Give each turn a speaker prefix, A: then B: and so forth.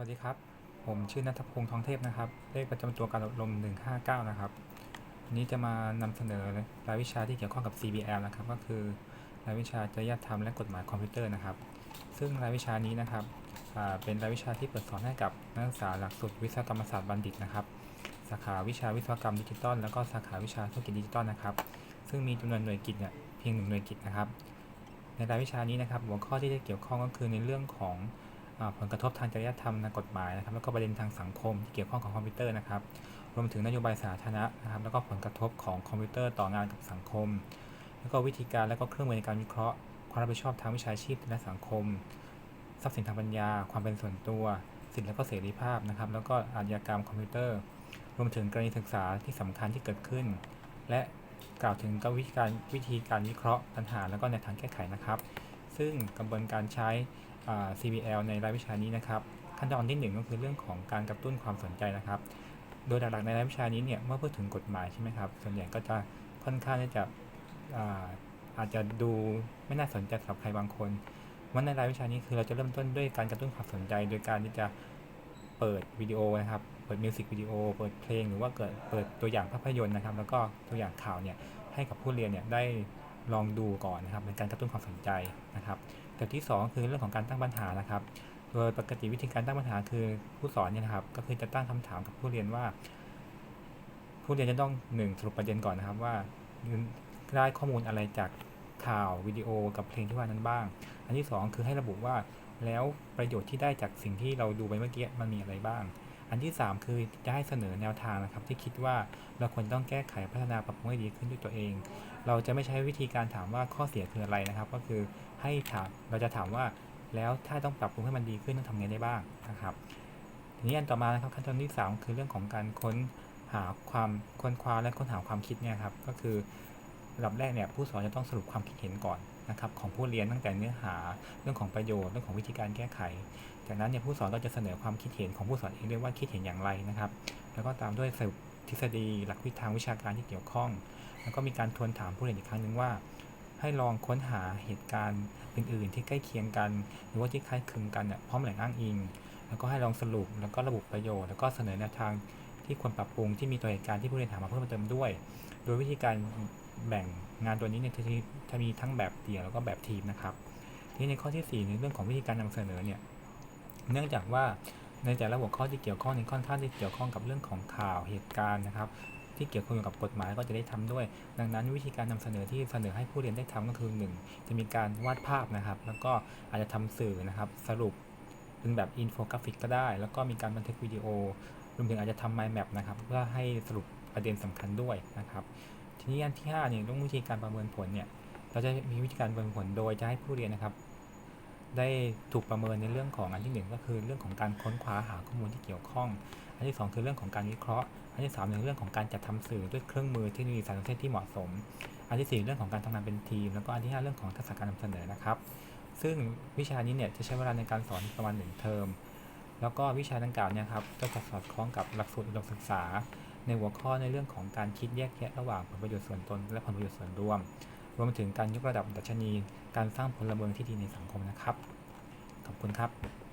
A: สวัสดีครับ ผมชื่อนัทพงษ์ทองเทพนะครับ เลขประจำตัวการอบรม 159 นะครับ วันนี้จะมานำเสนอรายวิชาที่เกี่ยวข้องกับ CBL นะครับ ก็คือรายวิชาจริยธรรมและกฎหมายคอมพิวเตอร์นะครับ ซึ่งรายวิชานี้นะครับเป็นรายวิชาที่เปิดสอนให้กับนักศึกษาหลักสูตรวิศวกรรมศาสตร์บัณฑิตนะครับ สาขาวิชาวิศวกรรมดิจิตอลแล้วก็สาขาวิชาธุรกิจดิจิตอลนะครับ ซึ่งมีจำนวนหน่วยกิจเนี่ยเพียงหนึ่งหน่วยกิจนะครับ ในรายวิชานี้นะครับ หัวข้อที่จะเกี่ยวข้องก็คือในเรื่องของ ผลกระทบทางจริยธรรมในกฎหมายนะครับ แล้วก็ประเด็นทางสังคมที่เกี่ยวข้องกับคอมพิวเตอร์นะครับ รวมถึงนโยบายสาธารณะนะครับ แล้วก็ผลกระทบของคอมพิวเตอร์ต่องานกับสังคม แล้วก็วิธีการและก็เครื่องมือในการวิเคราะห์ ความรับผิดชอบทางวิชาชีพและสังคม ทรัพย์สินทางปัญญา ความเป็นส่วนตัว สิทธิและก็เสรีภาพนะครับ แล้วก็อาชญากรรมคอมพิวเตอร์ รวมถึงกรณีศึกษาที่สำคัญที่เกิดขึ้น และกล่าวถึงกวิธีการวิธีการวิเคราะห์ปัญหา แล้วก็แนวทางแก้ไขนะครับ ซึ่งกระบวนการใช้ CBL ในรายวิชานี้นะครับ ขั้นตอนที่หนึ่งก็คือเรื่องของการกระตุ้นความสนใจนะครับ โดยหลักๆในรายวิชานี้เนี่ยเมื่อพูดถึงกฎหมายใช่ไหมครับ ส่วนใหญ่ก็จะค่อนข้างที่จะอาอาจจะดูไม่น่าสนใจสำหรับใครบางคนวันในรายวิชานี้คือเราจะเริ่มต้นด้วยการกระตุ้นความสนใจ โดยการที่จะเปิดวิดีโอนะครับ เปิดมิวสิกวิดีโอ เปิดเพลงหรือว่าเกิดเปิดตัวอย่างภาพยนตร์นะครับ แล้วก็ตัวอย่างข่าวเนี่ยให้กับผู้เรียนเนี่ยได้ ลองดูก่อนนะครับเป็นการกระตุ้นความสนใจนะครับแบบที่ 2 คือเรื่องของการตั้งปัญหานะครับ โดยปกติวิธีการตั้งปัญหาคือผู้สอนเนี่ยนะครับ ก็คือจะตั้งคำถามกับผู้เรียนว่า ผู้เรียนจะต้องหนึ่งสรุปประเด็นก่อนนะครับว่าได้ข้อมูลอะไรจากข่าววิดีโอกับเพลงที่ว่านั้นบ้าง อันที่ 2 คือให้ระบุว่าแล้วประโยชน์ที่ได้จากสิ่งที่เราดูไปเมื่อกี้มันมีอะไรบ้าง อันที่ 3 คือจะให้เสนอแนวทางนะครับ ที่คิดว่าเราควรต้องแก้ไขพัฒนาปรับปรุงให้ดีขึ้นด้วยตัวเอง เราจะไม่ใช้วิธีการถามว่าข้อเสียคืออะไรนะครับ ก็คือให้ถามเราจะถามว่าแล้วถ้าต้องปรับปรุงให้มันดีขึ้นต้องทำไงได้บ้างนะครับทีนี้อันต่อมานะครับขั้นตอนที่ 3 คือเรื่องของการค้นหาความค้นคว้าและค้นหาความคิดเนี่ยครับก็คือลำดับแรกเนี่ยผู้สอนจะต้องสรุปความคิดเห็นก่อน นะครับของผู้เรียนตั้งแต่เนื้อหาเรื่องของประโยชน์เรื่องของวิธีการแก้ไข จากนั้นเนี่ยผู้สอนก็จะเสนอความคิดเห็นของผู้สอนเองด้วยว่าคิดเห็นอย่างไรนะครับ แล้วก็ตามด้วยสรุปทฤษฎีหลักวิทางวิชาการที่เกี่ยวข้อง แล้วก็มีการทวนถามผู้เรียนอีกครั้งหนึ่งว่า ให้ลองค้นหาเหตุการณ์อื่น ๆ ที่ใกล้เคียงกัน หรือว่าที่คล้ายคลึงกันเนี่ยพร้อมแหล่งอ้างอิง แล้วก็ให้ลองสรุปแล้วก็ระบุประโยชน์แล้วก็เสนอแนวทาง ที่ควรปรับปรุงที่มีตัวเหตุการณ์ที่ผู้เรียนถามมาเพิ่มเติมด้วย โดยวิธีการแบ่งงานตัวนี้เนี่ยจะจะมีทั้งแบบเดี่ยวแล้วก็แบบทีมนะครับทีนี้ในข้อที่ 4 ในเรื่องของวิธีการนำเสนอเนี่ยเนื่องจากว่าในแต่ละหัวข้อที่เกี่ยวข้องในค่อนข้างที่เกี่ยวข้องกับเรื่องของข่าวเหตุการณ์นะครับ ที่เกี่ยวข้องกับกฎหมายก็จะได้ทำด้วย ดังนั้นวิธีการนำเสนอที่เสนอให้ผู้เรียนได้ทำก็คือ 1 จะมีการวาดภาพนะครับ แล้วก็อาจจะทำสื่อนะครับ สรุปเป็นแบบอินโฟกราฟิกก็ได้ แล้วก็มีการบันทึกวิดีโอ รวมถึงอาจจะทำ mind map นะครับ เพื่อให้สรุปประเด็นสำคัญด้วยนะครับ ทีนี้อันที่5เนี่ยเรื่องวิธีการประเมินผลเนี่ย เราจะมีวิธีการประเมินผลโดยจะให้ผู้เรียนนะครับ ได้ถูกประเมินในเรื่องของอันที่หนึ่งก็คือเรื่องของการค้นคว้าหาข้อมูลที่เกี่ยวข้อง อันที่สองคือเรื่องของการวิเคราะห์ อันที่สามในเรื่องของการจัดทำสื่อด้วยเครื่องมือเทคโนโลยีสารสนเทศที่เหมาะสม อันที่สี่เรื่องของการทำงานเป็นทีม แล้วก็อันที่ห้าเรื่องของทักษะการนำเสนอนะครับ ซึ่งวิชานี้เนี่ยจะใช้เวลาในการสอนประมาณหนึ่งเทอม แล้วก็วิชาดังกล่าวเนี่ยครับก็จะสอดคล้องกับหลักสูตรอุดมศึกษา ในหัวข้อในเรื่องของการคิดแยกแยะระหว่างผลประโยชน์ส่วนตน และผลประโยชน์ส่วนรวม รวมถึงการยกระดับดัชนี การสร้างพลเมืองที่ดีในสังคมนะครับ ขอบคุณครับ